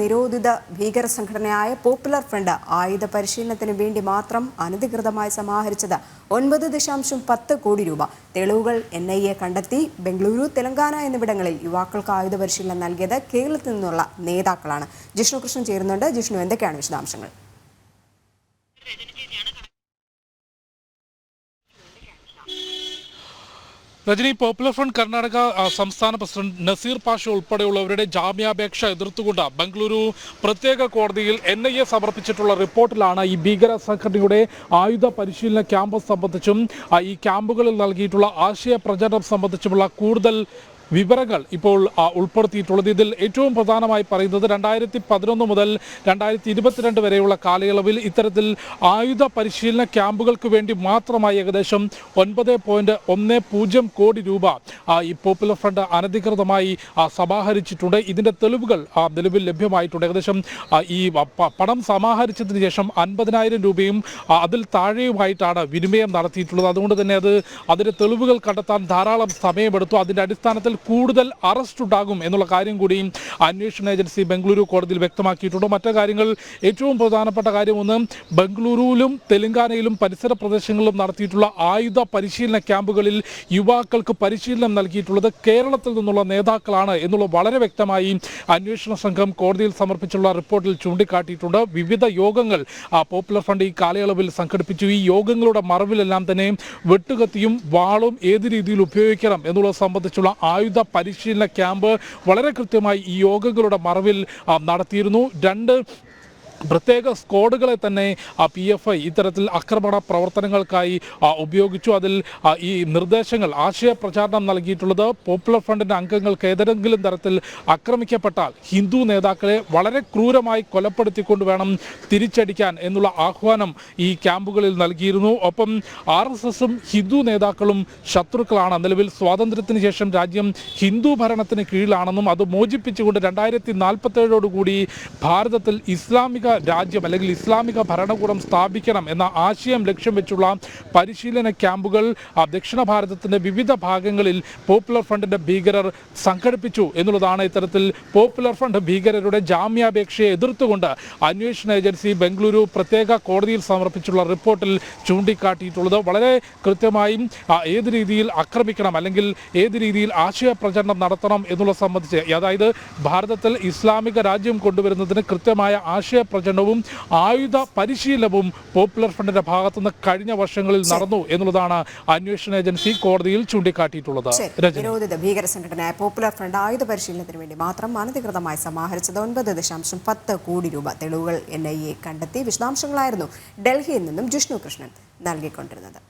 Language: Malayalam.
നിരോധിത ഭീകര സംഘടനയായ പോപ്പുലർ ഫ്രണ്ട് ആയുധ പരിശീലനത്തിന് വേണ്ടി മാത്രം അനധികൃതമായി സമാഹരിച്ചത് ഒൻപത് ദശാംശം പത്ത് കോടി രൂപ. തെളിവുകൾ എൻ ഐ എ കണ്ടെത്തി. ബംഗളൂരു തെലങ്കാന എന്നിവിടങ്ങളിൽ യുവാക്കൾക്ക് ആയുധ പരിശീലനം നൽകിയത് കേരളത്തിൽ നിന്നുള്ള നേതാക്കളാണ്. ജിഷ്ണു കൃഷ്ണൻ ചേരുന്നുണ്ട്. ജിഷ്ണു എന്തൊക്കെയാണ് വിശദാംശങ്ങൾ? രജനി പോപ്പുലർ ഫ്രണ്ട് കർണാടക സംസ്ഥാന പ്രസിഡന്റ് നസീർ പാഷ ഉൾപ്പെടെയുള്ളവരുടെ ജാമ്യാപേക്ഷ എതിർത്തുകൊണ്ട് ബംഗളൂരു പ്രത്യേക കോടതിയിൽ എൻ ഐ എ സമർപ്പിച്ചിട്ടുള്ള റിപ്പോർട്ടിലാണ് ഈ ഭീകര സംഘടനയുടെ ആയുധ പരിശീലന ക്യാമ്പ് സംബന്ധിച്ചും ഈ ക്യാമ്പുകളിൽ നൽകിയിട്ടുള്ള ആശയ പ്രചരണം സംബന്ധിച്ചുമുള്ള കൂടുതൽ വിവരങ്ങൾ ഇപ്പോൾ ഉൾപ്പെടുത്തിയിട്ടുള്ളത്. ഇതിൽ ഏറ്റവും പ്രധാനമായി പറയുന്നത് രണ്ടായിരത്തി പതിനൊന്ന് മുതൽ രണ്ടായിരത്തി ഇരുപത്തിരണ്ട് വരെയുള്ള കാലയളവിൽ ഇത്തരത്തിൽ ആയുധ പരിശീലന ക്യാമ്പുകൾക്ക് വേണ്ടി മാത്രമായി ഏകദേശം ഒൻപത് പോയിന്റ് ഒന്ന് പൂജ്യം കോടി രൂപ ഈ പോപ്പുലർ ഫ്രണ്ട് അനധികൃതമായി സമാഹരിച്ചിട്ടുണ്ട്. ഇതിന്റെ തെളിവുകൾ നിലവിൽ ലഭ്യമായിട്ടുണ്ട്. ഏകദേശം ഈ പണം സമാഹരിച്ചതിന് ശേഷം അൻപതിനായിരം രൂപയും അതിൽ താഴെയുമായിട്ടാണ് വിനിമയം നടത്തിയിട്ടുള്ളത്. അതുകൊണ്ട് തന്നെ അത് അതിന്റെ തെളിവുകൾ കണ്ടെത്താൻ ധാരാളം സമയമെടുത്തു. അതിന്റെ അടിസ്ഥാനത്തിൽ കൂടുതൽ അറസ്റ്റ് ഉണ്ടാകും എന്നുള്ള കാര്യം കൂടിയും അന്വേഷണ ഏജൻസി ബംഗളൂരു കോടതിയിൽ വ്യക്തമാക്കിയിട്ടുണ്ട്. മറ്റു കാര്യങ്ങൾ ഏറ്റവും പ്രധാനപ്പെട്ട കാര്യം ഒന്ന് ബംഗളൂരുവിലും തെലങ്കാനയിലും പരിസര പ്രദേശങ്ങളിലും നടത്തിയിട്ടുള്ള ആയുധ പരിശീലന ക്യാമ്പുകളിൽ യുവാക്കൾക്ക് പരിശീലനം നൽകിയിട്ടുള്ളത് കേരളത്തിൽ നിന്നുള്ള നേതാക്കളാണ് എന്നുള്ള വളരെ വ്യക്തമായി അന്വേഷണ സംഘം കോടതിയിൽ സമർപ്പിച്ചുള്ള റിപ്പോർട്ടിൽ ചൂണ്ടിക്കാട്ടിയിട്ടുണ്ട്. വിവിധ യോഗങ്ങൾ പോപ്പുലർ ഫ്രണ്ട് ഈ കാലയളവിൽ സംഘടിപ്പിച്ചു. ഈ യോഗങ്ങളുടെ മറവിലെല്ലാം തന്നെ വെട്ടുകത്തിയും വാളും ഏത് രീതിയിൽ ഉപയോഗിക്കണം എന്നുള്ളത് സംബന്ധിച്ചുള്ള ആയുധ പരിശീലന ക്യാമ്പ് വളരെ കൃത്യമായി ഈ യോഗങ്ങളുടെ മറവിൽ നടത്തിയിരുന്നു. രണ്ട് പ്രത്യേക സ്ക്വാഡുകളെ തന്നെ പി എഫ് ഐ ഇത്തരത്തിൽ ആക്രമണ പ്രവർത്തനങ്ങൾക്കായി ഉപയോഗിച്ചു. അതിൽ ഈ നിർദ്ദേശങ്ങൾ ആശയ പ്രചാരണം നൽകിയിട്ടുള്ളത് പോപ്പുലർ ഫ്രണ്ടിന്റെ അംഗങ്ങൾക്ക് ഏതെങ്കിലും തരത്തിൽ ആക്രമിക്കപ്പെട്ടാൽ ഹിന്ദു നേതാക്കളെ വളരെ ക്രൂരമായി കൊലപ്പെടുത്തിക്കൊണ്ട് വേണം തിരിച്ചടിക്കാൻ എന്നുള്ള ആഹ്വാനം ഈ ക്യാമ്പുകളിൽ നൽകിയിരുന്നു. ഒപ്പം ആർ എസ് എസും ഹിന്ദു നേതാക്കളും ശത്രുക്കളാണ്. നിലവിൽ സ്വാതന്ത്ര്യത്തിന് ശേഷം രാജ്യം ഹിന്ദു ഭരണത്തിന് കീഴിലാണെന്നും അത് മോചിപ്പിച്ചുകൊണ്ട് രണ്ടായിരത്തി നാൽപ്പത്തേഴോടുകൂടി ഭാരതത്തിൽ ഇസ്ലാമിക രാജ്യം അല്ലെങ്കിൽ ഇസ്ലാമിക ഭരണകൂടം സ്ഥാപിക്കണം എന്ന ആശയം ലക്ഷ്യം വെച്ചുള്ള പരിശീലന ക്യാമ്പുകൾ ദക്ഷിണ ഭാരതത്തിന്റെ വിവിധ ഭാഗങ്ങളിൽ പോപ്പുലർ ഫ്രണ്ടിന്റെ ഭീകരർ സംഘടിപ്പിച്ചു എന്നുള്ളതാണ് ഇത്തരത്തിൽ പോപ്പുലർ ഫ്രണ്ട് ഭീകരരുടെ ജാമ്യാപേക്ഷയെ എതിർത്തുകൊണ്ട് അന്വേഷണ ഏജൻസി ബംഗളൂരു പ്രത്യേക കോടതിയിൽ സമർപ്പിച്ചുള്ള റിപ്പോർട്ടിൽ ചൂണ്ടിക്കാട്ടിയിട്ടുള്ളത്. വളരെ കൃത്യമായും ഏത് രീതിയിൽ ആക്രമിക്കണം അല്ലെങ്കിൽ ഏത് രീതിയിൽ ആശയ പ്രചരണം നടത്തണം എന്നുള്ളത് സംബന്ധിച്ച് അതായത് ഭാരതത്തിൽ ഇസ്ലാമിക രാജ്യം കൊണ്ടുവരുന്നതിന് കൃത്യമായ ആശയ പ്രചരണവും ആയുധ പരിശീലനവും പോപ്പുലർ ഫ്രണ്ടിന്റെ ഭാഗത്തുനിന്ന് കഴിഞ്ഞ വർഷങ്ങളിൽ നടന്നു എന്നുള്ളതാണ് അന്വേഷണ ഏജൻസി കോടതിയിൽ ചൂണ്ടിക്കാട്ടിയിട്ടുള്ളത്. ഭീകര സംഘടനയായ പോപ്പുലർ ഫ്രണ്ട് ആയുധ പരിശീലനത്തിന് വേണ്ടി മാത്രം അനധികൃതമായി സമാഹരിച്ചത് ഒൻപത് ദശാംശം പത്ത് കോടി രൂപ തെളിവുകൾ എൻ ഐ എ കണ്ടെത്തി വിശദാംശങ്ങളായിരുന്നു ഡൽഹിയിൽ നിന്നും ജിഷ്ണു കൃഷ്ണൻ നൽകിക്കൊണ്ടിരുന്നത്.